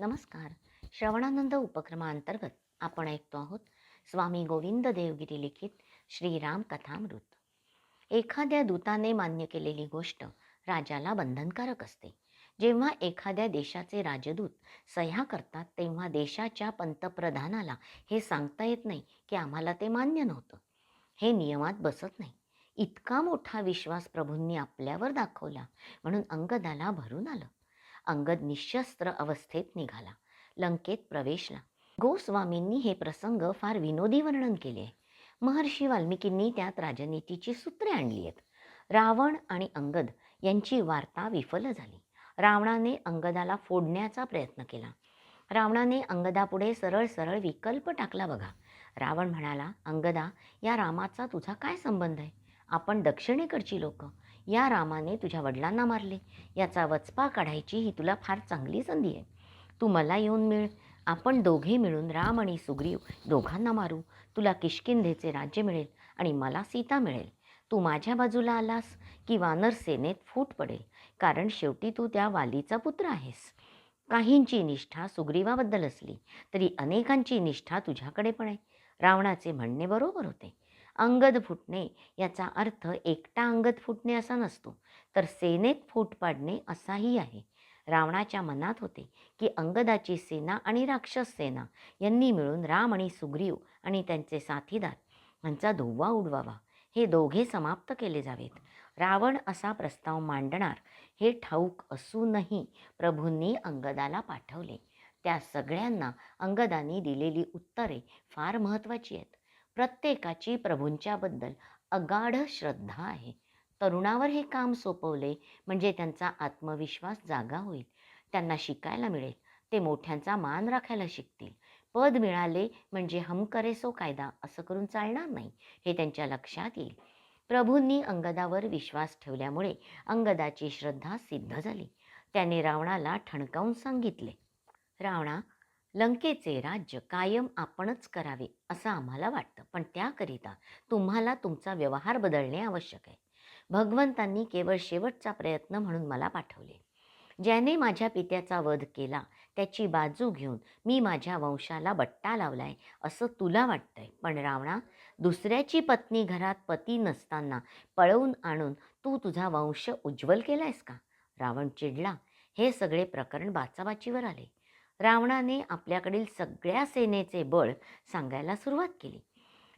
नमस्कार. श्रवणानंद उपक्रमांतर्गत आपण ऐकतो आहोत स्वामी गोविंद देवगिरी लिखित श्रीराम कथामृत. एखाद्या दूताने मान्य केलेली गोष्ट राजाला बंधनकारक असते. जेव्हा एखाद्या देशाचे राजदूत सह्या करतात तेव्हा देशाच्या पंतप्रधानाला हे सांगता येत नाही की आम्हाला ते मान्य नव्हतं. हे नियमात बसत नाही. इतका मोठा विश्वास प्रभूंनी आपल्यावर दाखवला म्हणून अंगदाला भरून आलं. अंगद निशस्त्र अवस्थेत निघाला. लंकेत प्रवेशला. गोस्वामींनी हे प्रसंग फार विनोदी वर्णन केले. आहे महर्षी वाल्मिकींनी त्यात राजनीतीची सूत्रे आणली आहेत. रावण आणि अंगद यांची वार्ता विफल झाली. रावणाने अंगदाला फोडण्याचा प्रयत्न केला. रावणाने अंगदापुढे सरळ सरळ विकल्प टाकला बघा. रावण म्हणाला अंगदा या रामाचा तुझा काय संबंध आहे? आपण दक्षिणेकडची लोक. या रामाने तुझ्या वडिलांना मारले. याचा वचपा काढायची ही तुला फार चांगली संधी आहे. तू मला येऊन मिळ. आपण दोघे मिळून राम आणि सुग्रीव दोघांना मारू. तुला किष्किंधेचे राज्य मिळेल आणि मला सीता मिळेल. तू माझ्या बाजूला आलास की वानर सेनेत फूट पडेल. कारण शेवटी तू त्या वालीचा पुत्र आहेस. काहींची निष्ठा सुग्रीवाबद्दल असली तरी अनेकांची निष्ठा तुझ्याकडे पण आहे. रावणाचे म्हणणे बरोबर होते. अंगद फुटणे याचा अर्थ एकटा अंगद फुटणे असा नसतो. तर सेनेत फूट पाडणे असाही आहे. रावणाच्या मनात होते की अंगदाची सेना आणि राक्षस सेना यांनी मिळून राम आणि सुग्रीव आणि त्यांचे साथीदार यांचा धोवा उडवावा. हे दोघे समाप्त केले जावेत. रावण असा प्रस्ताव मांडणार हे ठाऊक असूनही प्रभूंनी अंगदाला पाठवले. त्या सगळ्यांना अंगदानी दिलेली उत्तरे फार महत्त्वाची आहेत. प्रत्येकाची प्रभूंच्याबद्दल अगाढ श्रद्धा आहे. तरुणावर हे काम सोपवले म्हणजे त्यांचा आत्मविश्वास जागा होईल. त्यांना शिकायला मिळेल. ते मोठ्यांचा मान राखायला शिकतील. पद मिळाले म्हणजे हम करे सो कायदा असं करून चालणार नाही हे त्यांच्या लक्षात येईल. प्रभूंनी अंगदावर विश्वास ठेवल्यामुळे अंगदाची श्रद्धा सिद्ध झाली. त्याने रावणाला ठणकावून सांगितले रावणा लंकेचे राज्य कायम आपणच करावे असं आम्हाला वाटतं. पण त्याकरिता तुम्हाला तुमचा व्यवहार बदलणे आवश्यक आहे. भगवंतांनी केवळ शेवटचा प्रयत्न म्हणून मला पाठवले. ज्याने माझ्या पित्याचा वध केला त्याची बाजू घेऊन मी माझ्या वंशाला बट्टा लावलाय असं तुला वाटतंय. पण रावणा दुसऱ्याची पत्नी घरात पती नसताना पळवून आणून तू तुझा वंश उज्ज्वल केलायस का? रावण चिडला. हे सगळे प्रकरण बाचाबाचीवर आले. रावणाने आपल्याकडील सगळ्या सेनेचे बळ सांगायला सुरुवात केली.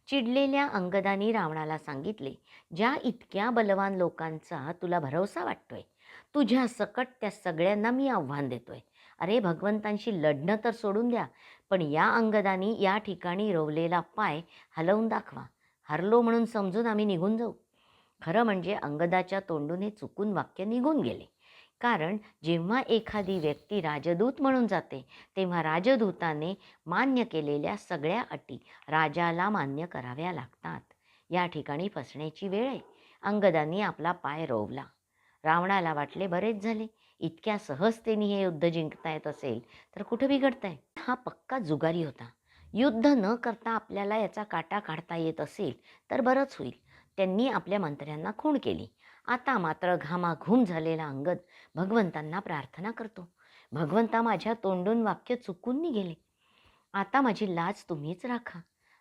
चिडलेल्या अंगदानी रावणाला सांगितले ज्या इतक्या बलवान लोकांचा तुला भरवसा वाटतोय तुझ्या सकट त्या सगळ्यांना मी आव्हान देतोय. अरे भगवंतांशी लढणं तर सोडून द्या पण या अंगदानी या ठिकाणी रोवलेला पाय हलवून दाखवा. हरलो म्हणून समजून आम्ही निघून जाऊ. खरं म्हणजे अंगदाच्या तोंडून हे चुकून वाक्य निघून गेले. कारण जेव्हा एखादी व्यक्ती राजदूत म्हणून जाते तेव्हा राजदूताने मान्य केलेल्या सगळ्या अटी राजाला मान्य कराव्या लागतात. या ठिकाणी फसण्याची वेळ आहे. अंगदानी आपला पाय रोवला. रावणाला वाटले बरेच झाले. इतक्या सहजतेने हे युद्ध जिंकता येत असेल तर कुठं बिघडताय? हा पक्का जुगारी होता. युद्ध न करता आपल्याला याचा काटा काढता येत असेल तर बरंच होईल. त्यांनी आपल्या मंत्र्यांना खूण केली. आता मात्र घामाघूम झालेला अंगद भगवंतांना प्रार्थना करतो. भगवंता माझ्या तोंडून वाक्य चुकून गेले आता माझी लाज तुम्हीच राखा.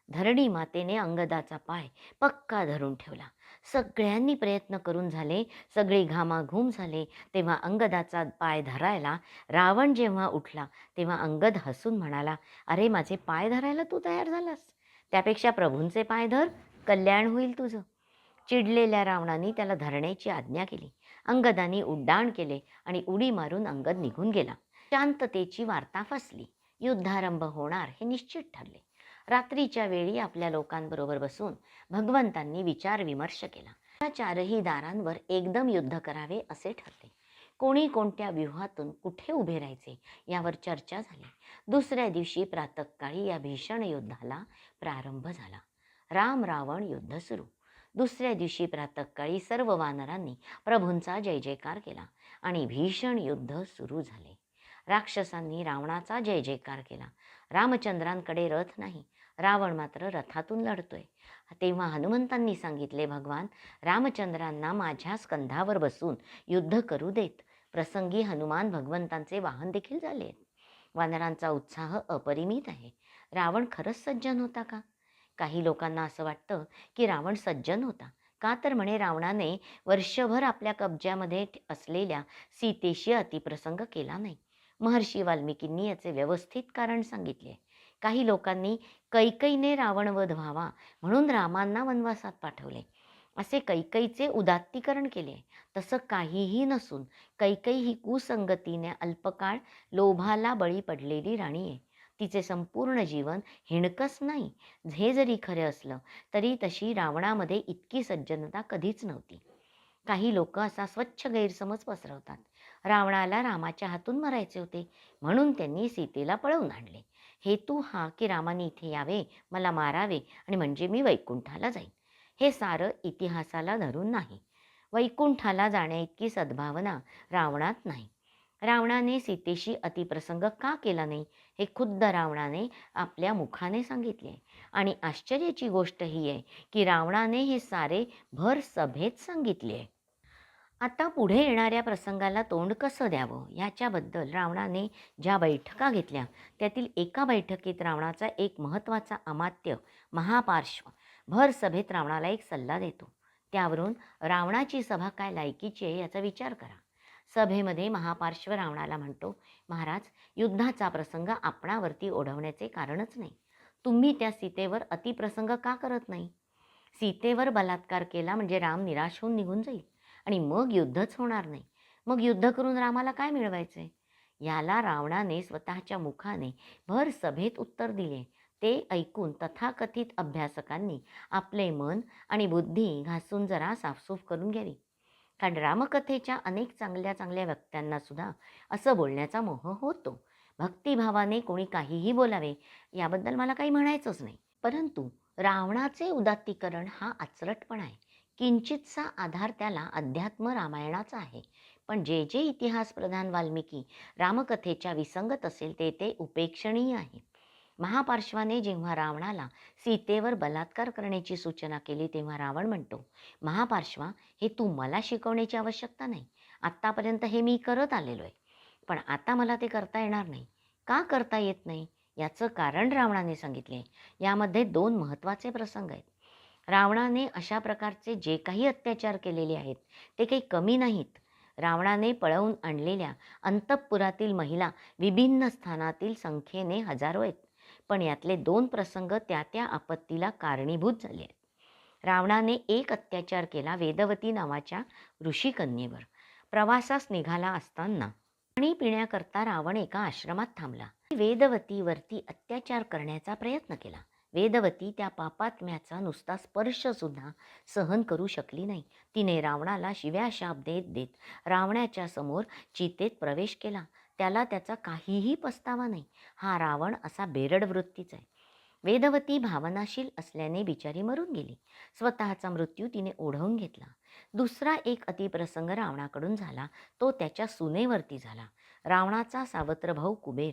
धरणी मातेने अंगदाचा पाय पक्का धरून ठेवला. सगळ्यांनी प्रयत्न करून झाले. सगळे घामाघूम झाले. तेव्हा अंगदाचा पाय धरायला रावण जेव्हा उठला तेव्हा अंगद हसून म्हणाला अरे माझे पाय धरायला तू तयार झालास. त्यापेक्षा प्रभूंचे पाय धर. कल्याण होईल तुझं. चिडलेल्या रावणाने त्याला धरण्याची आज्ञा केली. अंगदाने उड्डाण केले आणि उडी मारून अंगद निघून गेला. शांततेची वार्ता फसली. युद्धारंभ होणार हे निश्चित ठरले. रात्रीच्या वेळी आपल्या लोकांबरोबर बसून भगवंतांनी विचार विमर्श केला. या चारही दारांवर एकदम युद्ध करावे असे ठरले. कोणी कोणत्या व्यूहातून कुठे उभे राहायचे यावर चर्चा झाली. दुसऱ्या दिवशी प्रातकाळी या भीषण युद्धाला प्रारंभ झाला. राम रावण युद्ध सुरू. दुसऱ्या दिवशी प्रातकाळी सर्व वानरांनी प्रभूंचा जय जयकार केला आणि भीषण युद्ध सुरू झाले. राक्षसांनी रावणाचा जय जयकार केला. रामचंद्रांकडे रथ नाही रावण मात्र रथातून लढतोय. तेव्हा हनुमंतांनी सांगितले भगवान रामचंद्रांना माझ्या स्कंधावर बसून युद्ध करू देत. प्रसंगी हनुमान भगवंतांचे वाहन देखील झाले वानरांचा उत्साह अपरिमित आहे. रावण खरंच सज्जन होता का? काही लोकांना असं वाटतं की रावण सज्जन होता. का तर म्हणे रावणाने वर्षभर आपल्या कब्ज्यामध्ये असलेल्या सीतेशी अतिप्रसंग केला नाही. महर्षी वाल्मिकींनी याचे व्यवस्थित कारण सांगितले. काही लोकांनी कैकईने रावणवध व्हावा म्हणून रामांना वनवासात पाठवले. असे कैकईचे उदात्तीकरण केले. तसं काहीही नसून कैकई ही कुसंगतीने अल्पकाळ लोभाला बळी पडलेली राणी आहे. तिचे संपूर्ण जीवन हिणकस नाही. हे जरी खरे असलं तरी तशी रावणामध्ये इतकी सज्जनता कधीच नव्हती. काही लोक असा स्वच्छ गैरसमज पसरवतात. रावणाला रामाच्या हातून मरायचे होते म्हणून त्यांनी सीतेला पळवून आणले. हेतू हा की रामाने इथे यावे मला मारावे आणि म्हणजे मी वैकुंठाला जाईन. हे सारं इतिहासाला धरून नाही. वैकुंठाला जाण्याइतकी सद्भावना रावणात नाही. रावणाने सीतेशी अतिप्रसंग का केला नाही? हे खुद्द रावणाने आपल्या मुखाने सांगितले. आणि आश्चर्याची गोष्ट ही आहे की रावणाने हे सारे भर सभेत सांगितले. आहे आता पुढे येणाऱ्या प्रसंगाला तोंड कसं द्यावं? ह्याच्याबद्दल रावणाने ज्या बैठका घेतल्या त्यातील एका बैठकीत रावणाचा एक महत्त्वाचा अमात्य महापार्श्व भर सभेत रावणाला एक सल्ला देतो. त्यावरून रावणाची सभा काय लायकीची आहे याचा विचार करा. सभेमध्ये महापार्श्व रावणाला म्हणतो महाराज युद्धाचा प्रसंग आपणावरती ओढवण्याचे कारणच नाही. तुम्ही त्या सीतेवर अतिप्रसंग का करत नाही? सीतेवर बलात्कार केला म्हणजे राम निराश होऊन निघून जाईल आणि मग युद्धच होणार नाही. मग युद्ध करून रामाला काय मिळवायचे याला रावणाने स्वतःच्या मुखाने भर सभेत उत्तर दिले. ते ऐकून तथाकथित अभ्यासकांनी आपले मन आणि बुद्धी घासून जरा साफसूफ करून घ्यावी. कारण रामकथेच्या अनेक चांगल्या चांगल्या व्यक्त्यांना सुद्धा असं बोलण्याचा मोह होतो. भक्तिभावाने कोणी काहीही बोलावे याबद्दल मला काही म्हणायचंच नाही. परंतु रावणाचे उदात्तीकरण हा आचरटपणा आहे. किंचितचा आधार त्याला अध्यात्म रामायणाचा आहे. पण जे जे इतिहास प्रधान वाल्मिकी रामकथेच्या विसंगत असेल ते ते उपेक्षणीय आहे. महापार्श्वाने जेव्हा रावणाला सीतेवर बलात्कार करण्याची सूचना केली तेव्हा रावण म्हणतो महापार्श्वा हे तू मला शिकवण्याची आवश्यकता नाही. आत्तापर्यंत हे मी करत आलेलो आहे. पण आता मला ते करता येणार नाही. का करता येत नाही? याचं कारण रावणाने सांगितले. यामध्ये दोन महत्त्वाचे प्रसंग आहेत. रावणाने अशा प्रकारचे जे काही अत्याचार केलेले आहेत ते काही कमी नाहीत. रावणाने पळवून आणलेल्या अंतःपुरातील महिला विभिन्न स्थानातील संख्येने हजारो आहेत. पण यातले दोन प्रसंग त्या त्या आपत्तीला कारणीभूत झाले आहेत. रावणाने एक अत्याचार केला वेदवती नावाच्या ऋषिकन्येवर. प्रवासास निघाला असताना पाणी पिण्याकरता रावण एका आश्रमात थांबला. वेदवतीवरती अत्याचार करण्याचा प्रयत्न केला. वेदवती त्या पापात्म्याचा नुसता स्पर्शसुद्धा सहन करू शकली नाही. तिने रावणाला शिव्या शाप देत देत रावणाच्या समोर चितेत प्रवेश केला. त्याला त्याचा काहीही पस्तावा नाही. हा रावण असा बेरड वृत्तीचा आहे. वेदवती भावनाशील असल्याने बिचारी मरून गेली. स्वतःचा मृत्यू तिने ओढवून घेतला. दुसरा एक अतिप्रसंग रावणाकडून झाला. तो त्याच्या सुनेवरती झाला. रावणाचा सावत्र भाऊ कुबेर.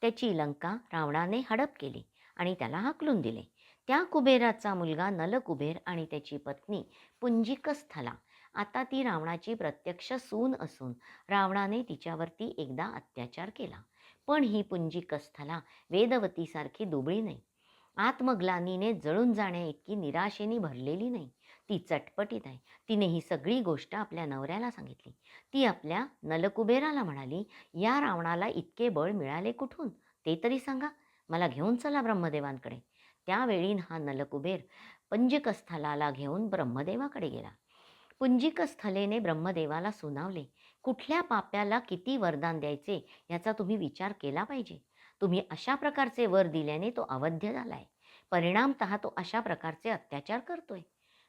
त्याची लंका रावणाने हडप केली आणि त्याला हाकलून दिले. त्या कुबेराचा मुलगा नलकुबेर आणि त्याची पत्नी पुंजिकस्थला. आता ती रावणाची प्रत्यक्ष सून असून रावणाने तिच्यावरती एकदा अत्याचार केला. पण ही पुंजिकस्थला वेदवतीसारखी दुबळी नाही. आत्मग्लानीने जळून जाण्या इतकी निराशेने भरलेली नाही. ती चटपटीत आहे. तिने ही सगळी गोष्ट आपल्या नवऱ्याला सांगितली. ती आपल्या नलकुबेराला म्हणाली या रावणाला इतके बळ मिळाले कुठून? ते तरी सांगा. मला घेऊन चला ब्रह्मदेवांकडे. त्यावेळी हा नलकुबेर पंजकस्थलाला घेऊन ब्रह्मदेवाकडे गेला. पुंजिकस्थलेने ब्रह्मदेवाला सुनावले. कुठल्या पाप्याला किती वरदान द्यायचे याचा तुम्ही विचार केला पाहिजे. तुम्ही अशा प्रकारचे वर दिल्याने तो अवध्य झालाय. परिणामत तो अशा प्रकारचे अत्याचार करतोय.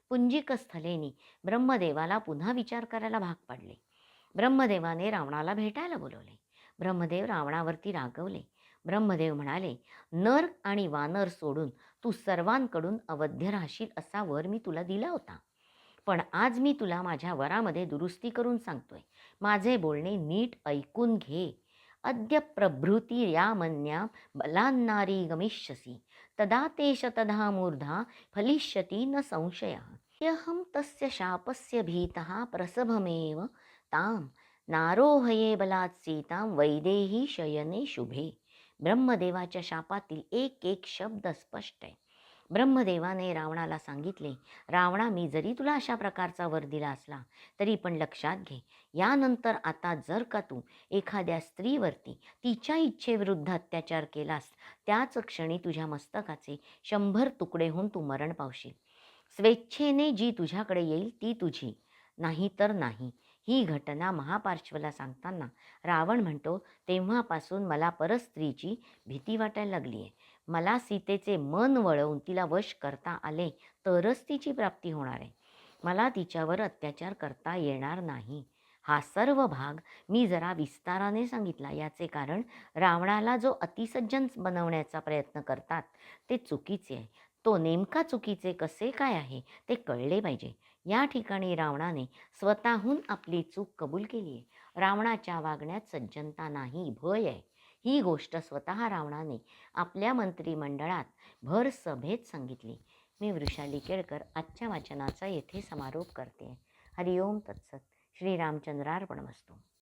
पुंजिकस्थलेनी ब्रह्मदेवाला पुन्हा विचार करायला भाग पाडले. ब्रह्मदेवाने रावणाला भेटायला बोलवले. ब्रह्मदेव रावणावरती रागवले. ब्रह्मदेव म्हणाले नर आणि वानर सोडून तू सर्वांकडून अवध्य राहशील असा वर मी तुला दिला होता. पण आज मी तुला माझ्या वरामध्ये दुरुस्ती करून सांगतोय. माझे बोलणे नीट ऐकून घे. अद्य प्रभृती या मन्या बलान्नारी गमिष्यसी. तदा ते शतधा मूर्धा फलिष्यती न संशय. यहं तस्य शापस्य भीतः प्रसभमेव तां नारोहये बलात् सीता वैदेही शयने शुभे. ब्रह्मदेवाच्या शापातील एक एक शब्द स्पष्ट आहे. ब्रह्मदेवाने रावणाला सांगितले रावणा मी जरी तुला अशा प्रकारचा वर दिला असला तरी पण लक्षात घे यानंतर आता जर का तू एखाद्या स्त्रीवरती तिच्या इच्छेविरुद्ध अत्याचार केलास त्याच क्षणी तुझ्या मस्तकाचे शंभर तुकडे होऊन तू मरण पावशील. स्वेच्छेने जी तुझ्याकडे येईल ती तुझी. नाही तर नाही. ही घटना महापार्श्वला सांगताना रावण म्हणतो तेव्हापासून मला परस्त्रीची भीती वाटायला लागली आहे मला सीतेचे मन वळवून तिला वश करता आले तरच तिची प्राप्ती होणार आहे. मला तिच्यावर अत्याचार करता येणार नाही. हा सर्व भाग मी जरा विस्ताराने सांगितला. याचे कारण रावणाला जो अतिसज्जन बनवण्याचा प्रयत्न करतात ते चुकीचे आहे. तो नेमका चुकीचे कसे काय आहे ते कळले पाहिजे. या ठिकाणी रावणाने स्वतःहून आपली चूक कबूल केली आहे. रावणाच्या वागण्यात सज्जनता नाही भय आहे. ही गोष्ट स्वतः रावणाने आपल्या मंत्रिमंडळात भर सभेत सांगितली. मी वृषाली केळकर आजच्या वाचनाचा येथे समारोप करते. हरिओम तत्सत. श्रीरामचंद्रार्पण वस्तू.